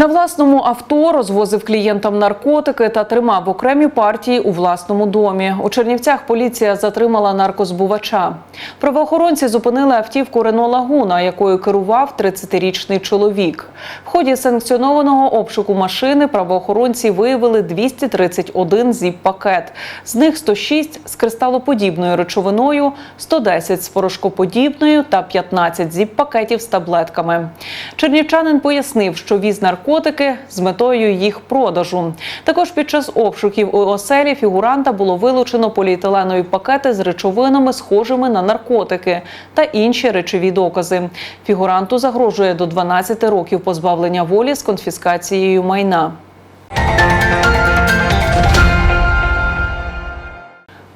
На власному авто розвозив клієнтам наркотики та тримав окремі партії у власному домі. У Чернівцях поліція затримала наркозбувача. Правоохоронці зупинили автівку Рено Лагуна, якою керував 30-річний чоловік. В ході санкціонованого обшуку машини правоохоронці виявили 231 зіп-пакет. З них 106 з кристалоподібною речовиною, 110 з порошкоподібною та 15 зіп-пакетів з таблетками. Чернівчанин пояснив, що віз наркотики з метою їх продажу. Також під час обшуків у оселі фігуранта було вилучено поліетиленові пакети з речовинами, схожими на наркотики, та інші речові докази. Фігуранту загрожує до 12 років позбавлення волі з конфіскацією майна.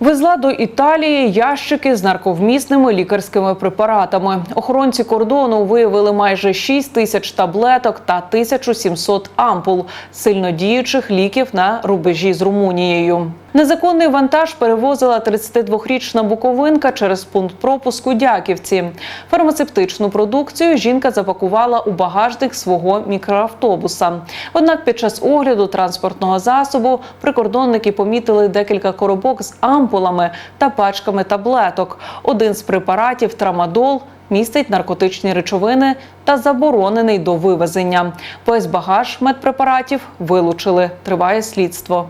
Везла до Італії ящики з нарковмісними лікарськими препаратами. Охоронці кордону виявили майже 6 тисяч таблеток та 1700 ампул сильнодіючих ліків на рубежі з Румунією. Незаконний вантаж перевозила 32-річна буковинка через пункт пропуску Дяківці. Фармацевтичну продукцію жінка запакувала у багажник свого мікроавтобуса. Однак під час огляду транспортного засобу прикордонники помітили декілька коробок з ампулами та пачками таблеток. Один з препаратів трамадол. Містить наркотичні речовини та заборонений до вивезення. Весь багаж медпрепаратів вилучили. Триває слідство.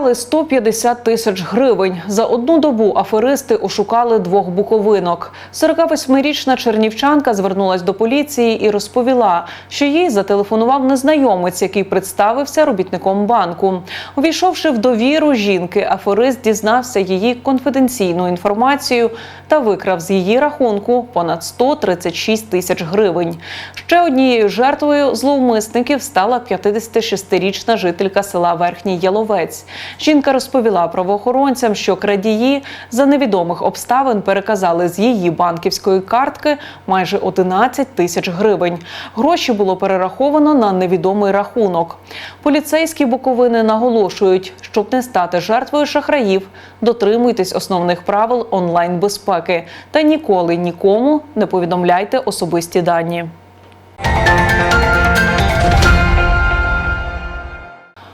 Вкрали 150 тисяч гривень. За одну добу аферисти ошукали двох буковинок. 48-річна чернівчанка звернулась до поліції і розповіла, що їй зателефонував незнайомець, який представився робітником банку. Увійшовши в довіру жінки, аферист дізнався її конфіденційну інформацію та викрав з її рахунку понад 136 тисяч гривень. Ще однією жертвою зловмисників стала 56-річна жителька села Верхній Яловець. Жінка розповіла правоохоронцям, що крадії за невідомих обставин переказали з її банківської картки майже 11 тисяч гривень. Гроші було перераховано на невідомий рахунок. Поліцейські буковини наголошують, щоб не стати жертвою шахраїв, дотримуйтесь основних правил онлайн безпеки та ніколи нікому не повідомляйте особисті дані.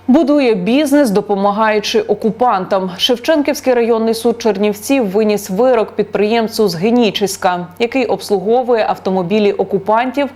Будує бізнес, допомагаючи окупантам. Шевченківський районний суд Чернівців виніс вирок підприємцю з Генічиська, який обслуговує автомобілі окупантів.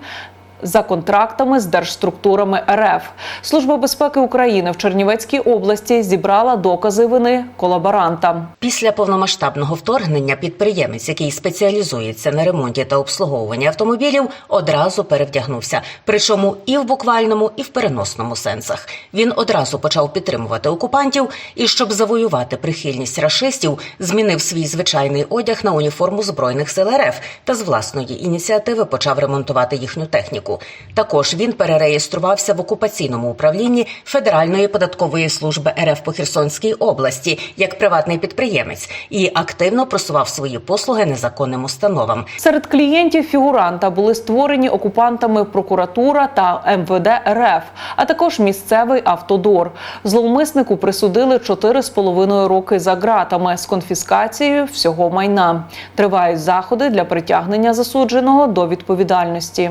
За контрактами з держструктурами РФ Служба безпеки України в Чернівецькій області зібрала докази вини колаборанта. Після повномасштабного вторгнення підприємець, який спеціалізується на ремонті та обслуговуванні автомобілів, одразу перевдягнувся. Причому і в буквальному, і в переносному сенсах. Він одразу почав підтримувати окупантів і, щоб завоювати прихильність рашистів, змінив свій звичайний одяг на уніформу збройних сил РФ та з власної ініціативи почав ремонтувати їхню техніку. Також він перереєструвався в окупаційному управлінні Федеральної податкової служби РФ по Херсонській області як приватний підприємець і активно просував свої послуги незаконним установам. Серед клієнтів фігуранта були створені окупантами прокуратура та МВД РФ, а також місцевий автодор. Зловмиснику присудили 4,5 роки за ґратами з конфіскацією всього майна. Тривають заходи для притягнення засудженого до відповідальності.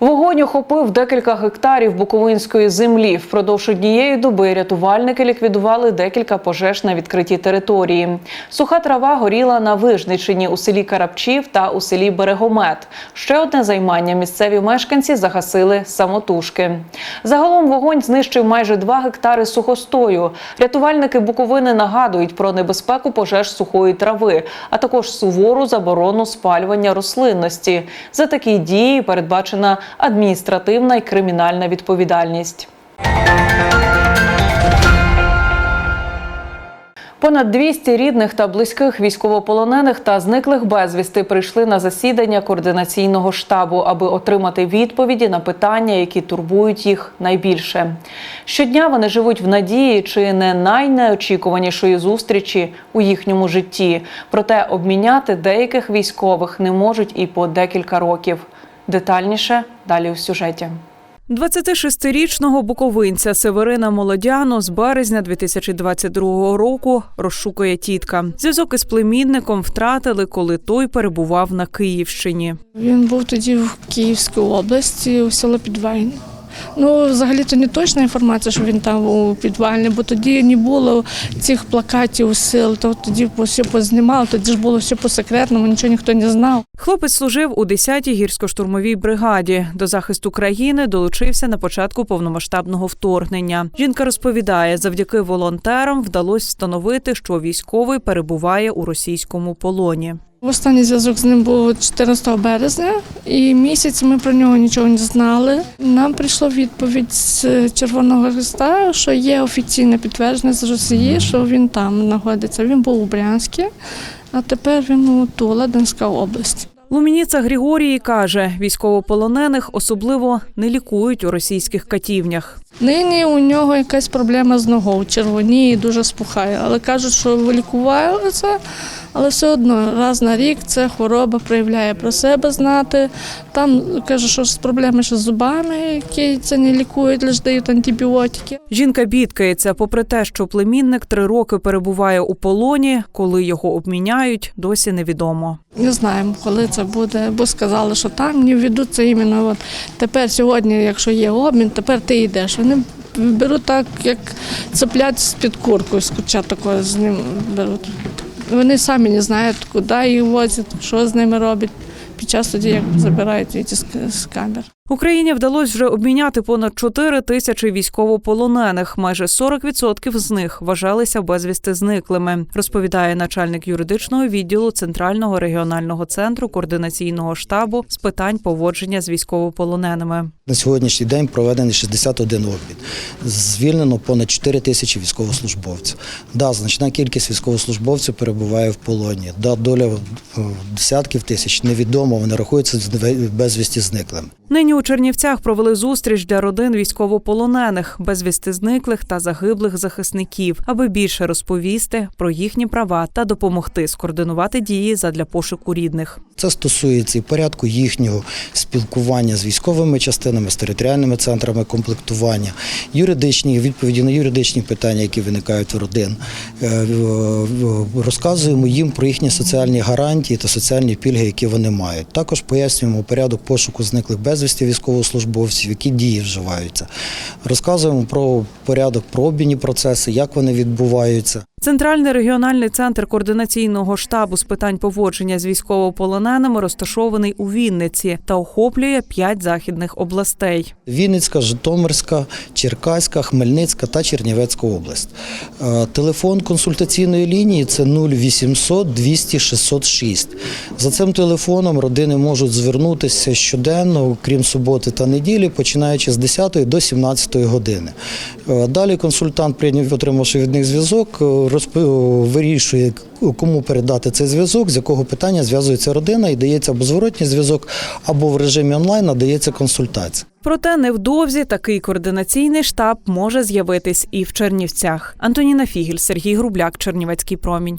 Вогонь охопив декілька гектарів буковинської землі. Впродовж однієї доби рятувальники ліквідували декілька пожеж на відкритій території. Суха трава горіла на Вижничині у селі Карапчів та у селі Берегомет. Ще одне займання місцеві мешканці загасили самотужки. Загалом вогонь знищив майже 2 гектари сухостою. Рятувальники Буковини нагадують про небезпеку пожеж сухої трави, а також сувору заборону спалювання рослинності. За такі дії передбачена адміністративна і кримінальна відповідальність. Понад 200 рідних та близьких військовополонених та зниклих безвісти прийшли на засідання координаційного штабу, аби отримати відповіді на питання, які турбують їх найбільше. Щодня вони живуть в надії чи не найнеочікуванішої зустрічі у їхньому житті. Проте обміняти деяких військових не можуть і по декілька років. Детальніше далі у сюжеті. 26-річного буковинця Северина Молодяну з березня 2022 року розшукує тітка. Зв'язок із племінником втратили, коли той перебував на Київщині. Він був тоді в Київській області, у село Підвальне. Ну, взагалі то не точна інформація, що він там у підвальні, бо тоді не було цих плакатів сил, то тоді все познімали, тоді ж було все по секретному, нічого ніхто не знав. Хлопець служив у 10-й гірсько-штурмовій бригаді. До захисту країни долучився на початку повномасштабного вторгнення. Жінка розповідає, завдяки волонтерам вдалося встановити, що військовий перебуває у російському полоні. Останній зв'язок з ним був 14 березня, і місяць ми про нього нічого не знали. Нам прийшла відповідь з Червоного Христа, що є офіційне підтвердження з Росії, що він там знаходиться. Він був у Брянську, а тепер він у Тула, Донська область. Лумініца Григорії каже, військовополонених особливо не лікують у російських катівнях. Нині у нього якась проблема з ногою, червоніє, дуже спухає. Але кажуть, що вилікували це, але все одно раз на рік ця хвороба проявляє про себе знати. Там каже, що з проблеми ще з зубами, які це не лікують, лише дають антибіотики. Жінка бідкається, попри те, що племінник три роки перебуває у полоні, коли його обміняють, досі невідомо. Не знаємо, коли це буде, бо сказали, що там не введуть це іменно. От тепер сьогодні, якщо є обмін, тепер ти йдеш. Вони беруть так, як цеплять з-під курку, куча такого з ним беруть. Вони самі не знають, куди їх возять, що з ними роблять під час тоді, як забирають з з камер. Україні вдалося вже обміняти понад 4 тисячі військовополонених. Майже 40% з них вважалися безвісти зниклими, розповідає начальник юридичного відділу Центрального регіонального центру координаційного штабу з питань поводження з військовополоненими. На сьогоднішній день проведений 61 обмін. Звільнено понад 4 тисячі військовослужбовців. Да, значна кількість військовослужбовців перебуває в полоні. Да, доля е, десятків тисяч невідомо, вони рахуються безвісті зниклими. Нині у Чернівцях провели зустріч для родин військовополонених, безвісти зниклих та загиблих захисників, аби більше розповісти про їхні права та допомогти скоординувати дії задля пошуку рідних. Це стосується і порядку їхнього спілкування з військовими частинами, з територіальними центрами комплектування, юридичні відповіді на юридичні питання, які виникають у родин. Е, Розказуємо їм про їхні соціальні гарантії та соціальні пільги, які вони мають. Також пояснюємо порядок пошуку зниклих безвісті військовослужбовців, які дії вживаються. Розказуємо про порядок, про обмінні процеси, як вони відбуваються. Центральний регіональний центр координаційного штабу з питань поводження з військовополоненими розташований у Вінниці та охоплює п'ять західних областей. Вінницька, Житомирська, Черкаська, Хмельницька та Чернівецька область. Е, Телефон консультаційної лінії це 0800 200 606. За цим телефоном родини можуть звернутися щоденно, крім суботи та неділі, починаючи з 10 до 17 години. Е, Далі консультант, прийняв, отримавши від них зв'язок, е, розп- вирішує, кому передати цей зв'язок, з якого питання зв'язується родина і дається або зворотній зв'язок, або в режимі онлайн надається консультація. Проте невдовзі такий координаційний штаб може з'явитись і в Чернівцях. Антоніна Фігіль, Сергій Грубляк, Чернівецький промінь.